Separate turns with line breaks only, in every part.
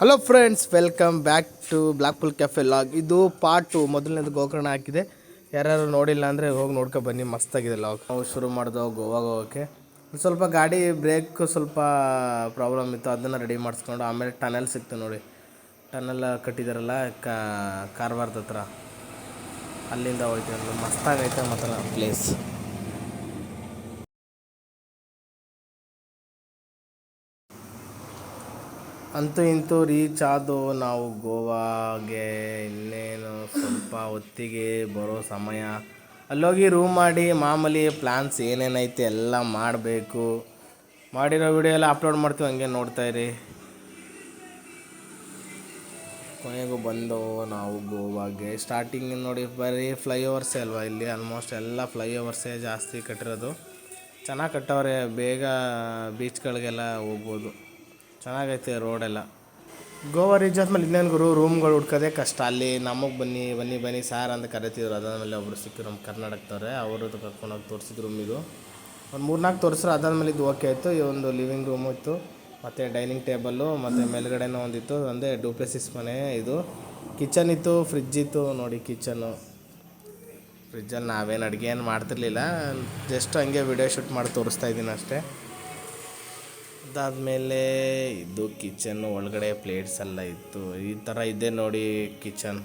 Hello friends welcome back to black pull cafe log ಇದು part two ಮೊದಲನೇದು ಗೋಕರ್ಣ ಹಾಕಿದೆ. ಯಾರ್ಯಾರು ನೋಡಿಲ್ಲ ಅಂದರೆ ಹೋಗಿ ನೋಡ್ಕೊ ಬನ್ನಿ ಮಸ್ತಾಗಿದೆ ಲಾಗ್ ನಾವು ಶುರು ಮಾಡಿದೆವು ಗೋವಾಗ ಹೋಗೋಕ್ಕೆ. ಸ್ವಲ್ಪ ಗಾಡಿ ಬ್ರೇಕ್ ಸ್ವಲ್ಪ ಪ್ರಾಬ್ಲಮ್ ಇತ್ತು, ಅದನ್ನು ರೆಡಿ ಮಾಡಿಸ್ಕೊಂಡು ಆಮೇಲೆ ಟನಲ್ ಸಿಕ್ತು ನೋಡಿ. ಟನಲ್ ಕಟ್ಟಿದಾರಲ್ಲ ಕಾರವಾರದ ಹತ್ರ. ಅಲ್ಲಿಂದ ಹೋಯ್ತು ಮಸ್ತಾಗೈತೆ ಮತ್ತು ಪ್ಲೇಸ್ ಅಂತೂ ಇಂತೂ ರೀಚ್ ಆದು ನಾವು ಗೋವಾಗೆ ಇನ್ನೇನು ಸ್ವಲ್ಪ ಹೊತ್ತಿಗೆ ಬರೋ ಸಮಯ. ಅಲ್ಲೋಗಿ ರೂಮ್ ಮಾಡಿ, ಮಾಮೂಲಿ ಪ್ಲ್ಯಾನ್ಸ್ ಏನೇನೈತೆ ಎಲ್ಲ ಮಾಡಬೇಕು. ಮಾಡಿರೋ ವಿಡಿಯೋ ಎಲ್ಲ ಅಪ್ಲೋಡ್ ಮಾಡ್ತೀವಿ, ಹಂಗೆ ನೋಡ್ತಾ ಇರಿ. ಕೊನೆಗೂ ಬಂದು ನಾವು ಗೋವಾಗೆ. ಸ್ಟಾರ್ಟಿಂಗ್ ನೋಡಿ ಬರೀ ಫ್ಲೈಓವರ್ಸೇ ಅಲ್ವಾ ಇಲ್ಲಿ ಆಲ್ಮೋಸ್ಟ್ ಎಲ್ಲ ಫ್ಲೈಓವರ್ಸೇ ಜಾಸ್ತಿ ಕಟ್ಟಿರೋದು. ಚೆನ್ನಾಗಿ ಕಟ್ಟವ್ರೆ, ಬೇಗ ಬೀಚ್ಗಳಿಗೆಲ್ಲ ಹೋಗ್ಬೋದು. ಚೆನ್ನಾಗೈತೆ ರೋಡೆಲ್ಲ ಗೋವಾ ರೀಚ್ ಆದ್ಮೇಲೆ ಇನ್ನೇನು ಗುರು ರೂಮ್ಗಳು ಹುಡ್ಕೋದೇ ಕಷ್ಟ. ಅಲ್ಲಿ ನಮಗೆ ಬನ್ನಿ ಬನ್ನಿ ಬನ್ನಿ ಸಾರ್ ಅಂತ ಕರಿತಿದ್ರು. ಅದಾದಮೇಲೆ ಒಬ್ಬರು ಸಿಕ್ಕರು ನಮ್ಮ ಕರ್ನಾಟಕದವ್ರೆ. ಅವ್ರದ್ದು ಕರ್ಕೊಂಡೋಗಿ ತೋರಿಸಿದ್ರು ರೂಮ್ ಇದು. ಒಂದು ಮೂರ್ನಾಲ್ಕು ತೋರಿಸ್ರು ಅದಾದಮೇಲೆ ಇದು ಓಕೆ ಆಯಿತು ಈ ಒಂದು ಲಿವಿಂಗ್ ರೂಮು ಇತ್ತು. ಮತ್ತು ಡೈನಿಂಗ್ ಟೇಬಲ್ಲು ಮತ್ತು ಮೇಲ್ಗಡೆನೂ ಒಂದಿತ್ತು. ಅಂದರೆ ಡೂಪ್ಲೆಸಿಸ್ ಮನೆ ಇದು. ಕಿಚನ್ ಇತ್ತು ಫ್ರಿಜ್ ಇತ್ತು. ನೋಡಿ ಕಿಚನು ಫ್ರಿಜ್ಜಲ್ಲಿ ನಾವೇನು ಅಡುಗೆ ಏನು ಮಾಡ್ತಿರ್ಲಿಲ್ಲ. ಜಸ್ಟ್ ಹಂಗೆ ವಿಡಿಯೋ ಶೂಟ್ ಮಾಡಿ ತೋರಿಸ್ತಾ ಇದ್ದೀನಿ ಅಷ್ಟೇ. ಅದಾದಮೇಲೆ ಇದು ಕಿಚನ್ ಒಳಗಡೆ ಪ್ಲೇಟ್ಸ್ ಎಲ್ಲ ಇತ್ತು. ಈ ಥರ ಇದೆ ನೋಡಿ ಕಿಚನ್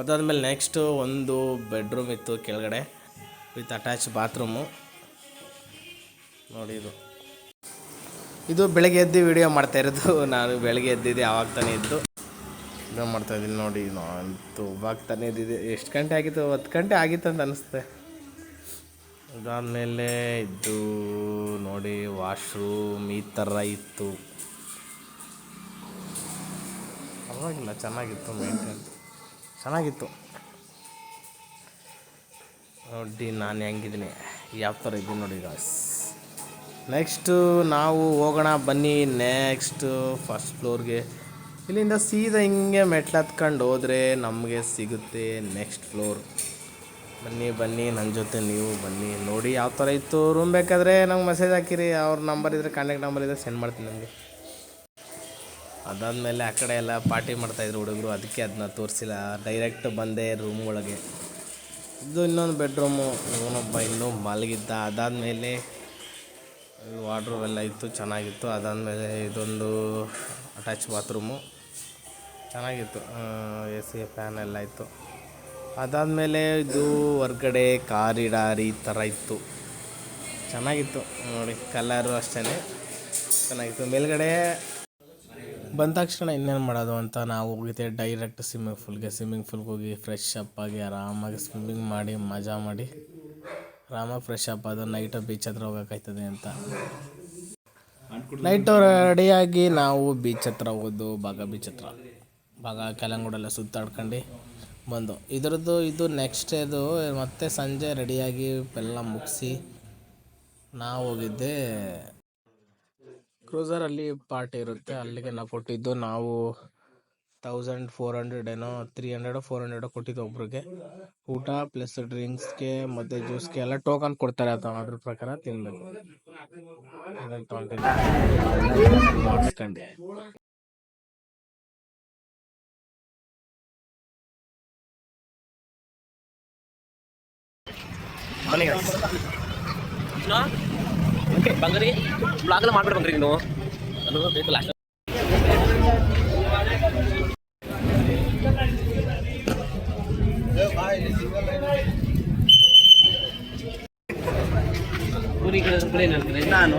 ಅದಾದಮೇಲೆ ನೆಕ್ಸ್ಟು ಒಂದು ಬೆಡ್ರೂಮ್ ಇತ್ತು ಕೆಳಗಡೆ ವಿತ್ ಅಟ್ಯಾಚ್ ಬಾತ್ರೂಮು ನೋಡಿ ಇದು. ಇದು ಬೆಳಗ್ಗೆ ಎದ್ದು ವಿಡಿಯೋ ಮಾಡ್ತಾ ಇರೋದು. ನಾನು ಬೆಳಗ್ಗೆ ಎದ್ದಿದ್ದೆ, ಆವಾಗ ತಾನೇ ಇದ್ದು ಇದು ಮಾಡ್ತಾ ಇದ್ದೀನಿ ನೋಡಿ ಅಂತೂ ಇವಾಗ ತಾನೇ ಇದ್ದಿದ್ದೆ ಎಷ್ಟು ಗಂಟೆ ಆಗಿತ್ತು? ಹತ್ತು ಗಂಟೆ ಆಗಿತ್ತು ಅಂತ ಅನಿಸುತ್ತೆ. ಅದಾದಮೇಲೆ ಇದ್ದು ನೋಡಿ ವಾಶ್ರೂಮ್ ಈ ಥರ ಇತ್ತು. ಪರವಾಗಿಲ್ಲ, ಚೆನ್ನಾಗಿತ್ತು ಮೇಂಟೈನ್ ಚೆನ್ನಾಗಿತ್ತು. ನೋಡಿ, ನಾನು ಹೆಂಗಿದ್ದೀನಿ. ಯಾವ ಥರ ಇದ್ದೀನಿ ನೋಡಿ ಗಾಸ್ ನೆಕ್ಸ್ಟು ನಾವು ಹೋಗೋಣ, ಬನ್ನಿ. ನೆಕ್ಸ್ಟು ಫಸ್ಟ್ ಫ್ಲೋರ್ಗೆ ಇಲ್ಲಿಂದ ಸೀದಾ ಹಿಂಗೆ ಮೆಟ್ಲು ಹತ್ಕೊಂಡು ಹೋದರೆ ನಮಗೆ ಸಿಗುತ್ತೆ ನೆಕ್ಸ್ಟ್ ಫ್ಲೋರ್ ಬನ್ನಿ ಬನ್ನಿ ನನ್ನ ಜೊತೆ ನೀವು ಬನ್ನಿ. ನೋಡಿ ಯಾವ ಥರ ಇತ್ತು ರೂಮ್ ಬೇಕಾದರೆ ನಂಗೆ ಮೆಸೇಜ್ ಹಾಕಿರಿ. ಅವ್ರ ನಂಬರ್ ಇದ್ದರೆ ಕಾಂಟ್ಯಾಕ್ಟ್ ನಂಬರ್ ಇದ್ದರೆ ಸೆಂಡ್ ಮಾಡ್ತೀನಿ ನನಗೆ ಅದಾದಮೇಲೆ ಆ ಕಡೆ ಎಲ್ಲ ಪಾರ್ಟಿ ಮಾಡ್ತಾಯಿದ್ರು ಹುಡುಗರು. ಅದಕ್ಕೆ ಅದನ್ನ ತೋರಿಸಿಲ್ಲ. ಡೈರೆಕ್ಟ್ ಬಂದೆ ರೂಮ್ ಒಳಗೆ. ಇದು ಇನ್ನೊಂದು ಬೆಡ್ರೂಮು ಇವನೊಬ್ಬ ಇನ್ನೂ ಮಲಗಿದ್ದ. ಅದಾದಮೇಲೆ ವಾಡ್ರೂಮ್ ಎಲ್ಲ ಇತ್ತು, ಚೆನ್ನಾಗಿತ್ತು. ಅದಾದಮೇಲೆ ಇದೊಂದು ಅಟ್ಯಾಚ್ ಬಾತ್ರೂಮು ಚೆನ್ನಾಗಿತ್ತು. ಎ ಸಿ ಫ್ಯಾನ್ ಎಲ್ಲ ಇತ್ತು. ಅದಾದಮೇಲೆ ಇದು ಹೊರ್ಗಡೆ ಕಾರಿಡಾರ್ ಈ ಥರ ಇತ್ತು. ಚೆನ್ನಾಗಿತ್ತು ನೋಡಿ ಕಲರು ಅಷ್ಟೇ ಚೆನ್ನಾಗಿತ್ತು. ಮೇಲ್ಗಡೆ ಬಂದ ತಕ್ಷಣ ಇನ್ನೇನು ಮಾಡೋದು ಅಂತ ನಾವು ಹೋಗಿದ್ದೆ ಡೈರೆಕ್ಟ್ ಸ್ವಿಮ್ಮಿಂಗ್ ಫೂಲ್ಗೆ ಸ್ವಿಮ್ಮಿಂಗ್ ಫೂಲ್ಗೆ ಹೋಗಿ ಫ್ರೆಶ್ ಅಪ್ ಆಗಿ ಆರಾಮಾಗಿ ಸ್ವಿಮ್ಮಿಂಗ್ ಮಾಡಿ, ಮಜಾ ಮಾಡಿ, ಆರಾಮಾಗಿ ಫ್ರೆಶ್ ಅಪ್ ಆದ ನೈಟ್ ಬೀಚ್ ಹತ್ರ ಹೋಗೋಕ್ಕಾಯ್ತದೆ ಅಂತ. ನೈಟು ರೆಡಿಯಾಗಿ ನಾವು ಬೀಚ್ ಹತ್ರ ಹೋಗೋದು ಬಾಗ ಬೀಚ್ ಹತ್ರ. ಬಾಗ ಕೆಲಂಗೂಡೆಲ್ಲ ಸುತ್ತಾಡ್ಕೊಂಡು ಬಂದು. ಇದರದ್ದು ಇದು ನೆಕ್ಸ್ಟ್ ಇದು, ಮತ್ತೆ ಸಂಜೆ ರೆಡಿಯಾಗಿ ಎಲ್ಲ ಮುಗಿಸಿ ನಾವು ಹೋಗಿದ್ದೆ ಕ್ರೂಸರಲ್ಲಿ ಪಾರ್ಟಿ ಇರುತ್ತೆ. ಅಲ್ಲಿಗೆ ನಾವು ಕೊಟ್ಟಿದ್ದು ನಾವು ತೌಸಂಡ್ ಫೋರ್ ಹಂಡ್ರೆಡ್ ಏನೋ ತ್ರೀ ಹಂಡ್ರೆಡೋ ಫೋರ್ ಹಂಡ್ರೆಡೋ ಕೊಟ್ಟಿದ್ದು ಒಬ್ರಿಗೆ. ಊಟ ಪ್ಲಸ್ ಡ್ರಿಂಕ್ಸ್ಗೆ ಮತ್ತು ಜ್ಯೂಸ್ಗೆ ಎಲ್ಲ ಟೋಕನ್ ಕೊಡ್ತಾರೆ ಅದು ಅದ್ರ ಪ್ರಕಾರ ಅದನ್ನ ತಗೊಂಡಿದ್ದೆ ಮಾಡಿಸ್ಕೊಂಡೆ
ಓಕೆ ಬಂಗಾರಿ ಬ್ಲಾಗ್ ಎಲ್ಲ ಮಾಡ್ಬಿಟ್ಟು ಬಂದ್ರಿ ನೀನು ಅದು ಬೇಕು ಲಾಸ್ಟ್ ನಾನು